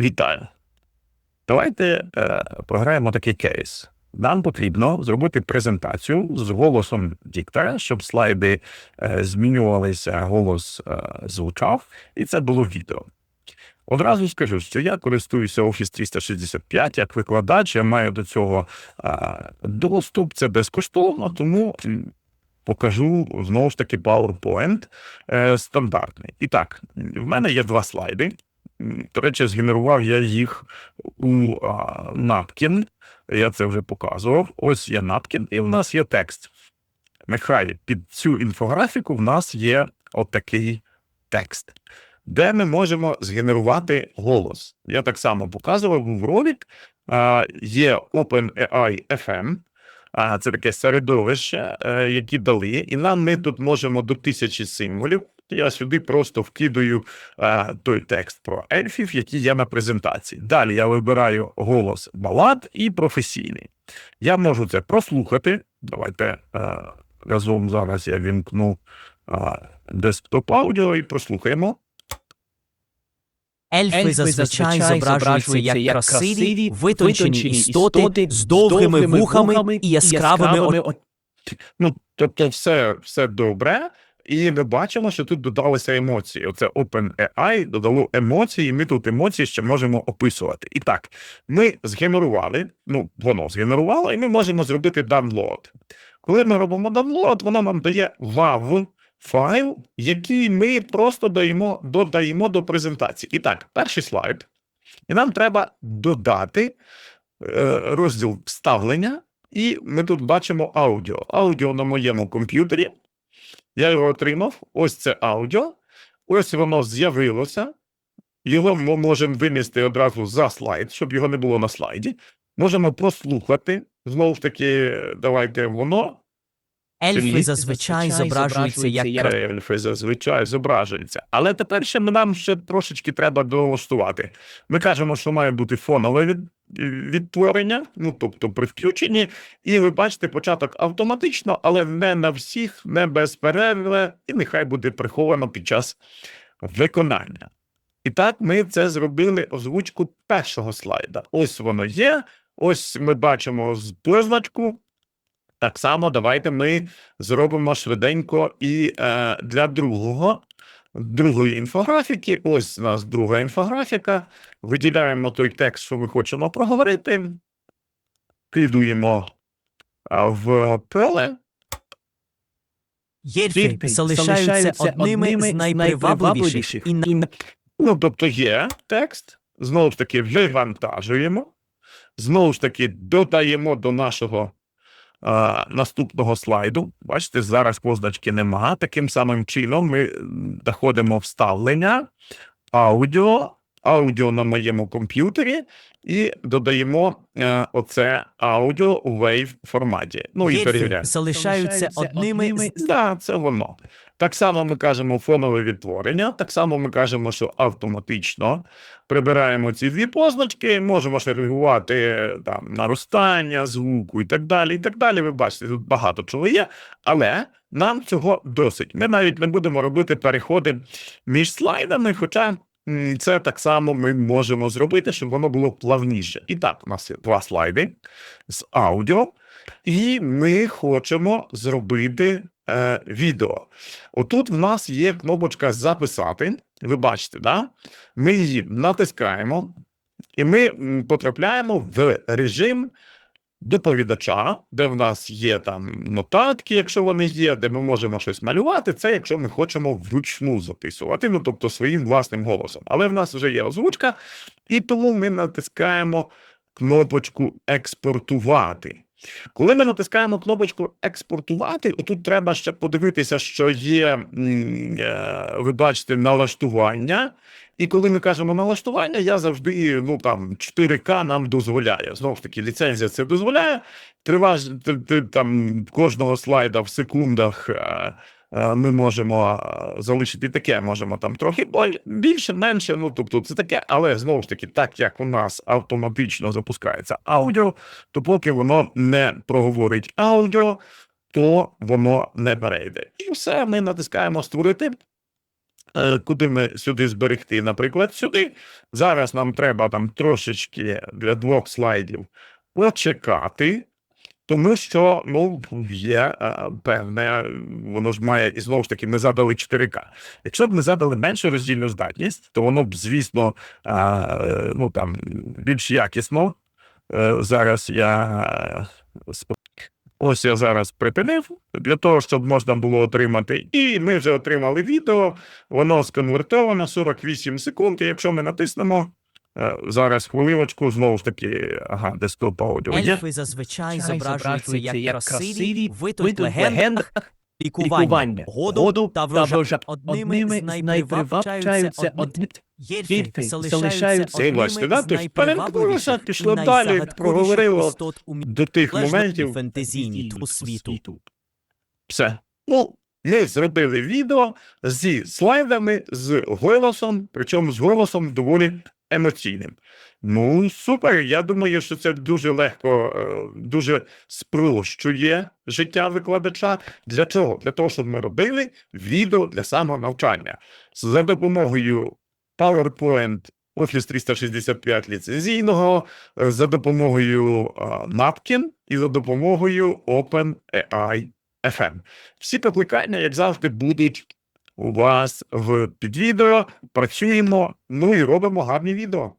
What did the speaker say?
Вітаю. Давайте е, пограємо такий кейс. Нам потрібно зробити презентацію з голосом диктора, щоб слайди е, змінювалися, голос е, звучав, і це було відео. Одразу скажу, що я користуюся Office 365 як викладач, я маю до цього е, доступ, це безкоштовно, тому покажу знову ж таки PowerPoint е, стандартний. І так, в мене є два слайди. До речі, згенерував я їх у Napkin. Я це вже показував. Ось є Napkin, і в нас є текст. Нехай під цю інфографіку в нас є отакий текст, де ми можемо згенерувати голос. Я так само показував в ролик. Є OpenAI FM. А, це таке середовище, е, які дали, і нам ми тут можемо до тисячі символів. Я сюди просто вкидаю е, той текст про ельфів, які є на презентації. Далі я вибираю голос балад і професійний. Я можу це прослухати. Давайте е, разом зараз я вімкну е, десктоп аудіо і прослухаємо. Ельфи зазвичай зображуються як красиві, витончені істоти з довгими вухами і яскравими очима. Ну, тобто, все, все добре. І ми бачимо, що тут додалися емоції. Оце OpenAI додало емоції, і ми тут емоції ще можемо описувати. І так, ми згенерували, ну, воно згенерувало, і ми можемо зробити download. Коли ми робимо download, воно нам дає WAV файл, який ми просто даємо, додаємо до презентації. І так, перший слайд. І нам треба додати е, розділ вставлення, і ми тут бачимо аудіо. Аудіо на моєму комп'ютері. Я його отримав. Ось це аудіо. Ось воно з'явилося. Його ми можемо винести одразу за слайд, щоб його не було на слайді. Можемо прослухати. Знову ж таки, давайте воно. Ельфи зазвичай зображуються як. Ельфи зазвичай зображуються. Але тепер ще нам ще трошечки треба долаштувати. Ми кажемо, що має бути фонове від, відтворення, ну тобто при включенні, і ви бачите початок автоматично, але не на всіх, не без перерви, і нехай буде приховано під час виконання. І так ми це зробили озвучку першого слайда. Ось воно є. Ось ми бачимо з позначку. Так само давайте ми зробимо швиденько і е, для другого, другої інфографіки. Ось у нас друга інфографіка. Виділяємо той текст, що ми хочемо проговорити. Кидуємо в поле. Єльфи залишаються одними з найпривабливіших і Ну, тобто є текст, знову ж таки, вивантажуємо, знову ж таки, додаємо до нашого наступного слайду. Бачите, зараз позначки нема. Таким самим чином ми доходимо вставлення, аудіо, аудіо на моєму комп'ютері і додаємо е, оце аудіо у wave форматі. Ну і перевіряємо. залишаються одними з Так, це воно. Так само ми кажемо фонове відтворення, так само ми кажемо, що автоматично прибираємо ці дві позначки, можемо ще регулювати е, там наростання звуку і так далі. І так далі. Ви бачите, тут багато чого є, але нам цього досить. Ми навіть не будемо робити переходи між слайдами, хоча це так само ми можемо зробити, щоб воно було плавніше. І так, у нас є два слайди з аудіо. І ми хочемо зробити е, відео. Отут в нас є кнопочка записати. Ви бачите, да? ми її натискаємо, і ми потрапляємо в режим доповідача, де в нас є там нотатки, якщо вони є, де ми можемо щось малювати. Це якщо ми хочемо вручну записувати, ну тобто своїм власним голосом. Але в нас вже є озвучка, і тому ми натискаємо кнопочку експортувати. Коли ми натискаємо кнопочку експортувати, тут треба ще подивитися, що є, е, ви бачите, налаштування. І коли ми кажемо налаштування, я завжди ну там 4К нам дозволяє. Знову ж таки, ліцензія це дозволяє. Триваж там кожного слайда в секундах. Е, Ми можемо е, залишити таке, можемо там трохи більше, менше. Ну тобто це таке, але знову ж таки, так як у нас автоматично запускається аудіо, то поки воно не проговорить аудіо, то воно не перейде. І все, ми натискаємо створити. е, куди ми сюди зберегти, наприклад, сюди. Зараз нам треба там трошечки для двох слайдів почекати, тому що ну, є е, певне, воно ж має, і знову ж таки, ми задали 4К. Якщо б ми задали меншу роздільну здатність, то воно б, звісно, е, ну, там, більш якісно. Е, Зараз я ось я зараз припинив для того, щоб можна було отримати. І ми вже отримали відео. Воно сконвертовано 48 секунд. І якщо ми натиснемо зараз хвилиночку, знову ж таки, ага, десктоп аудіо є. Ельфи зазвичай зображуються як красиві, витуть витуть легенд, легенд, лікування, лікування, году году та врожа. Одними з найпривабчаються одні Єльфи залишаються Це, да? одними з Тобто найпривабливіших пішло далі, проговорило істот у до тих моментів. фентезійні світу. Все. Ну, ми зробили відео зі слайдами, з голосом, причому з голосом доволі емоційним. Ну, супер. Я думаю, що це дуже легко, е, дуже спрощує життя викладача. Для чого? Для того, щоб ми робили відео для самонавчання. За допомогою PowerPoint Office 365 ліцензійного, за допомогою е, Napkin і за допомогою OpenAI FM. Всі покликання, як завжди, будуть у вас в підвідео. Працюємо, ну і робимо гарні відео.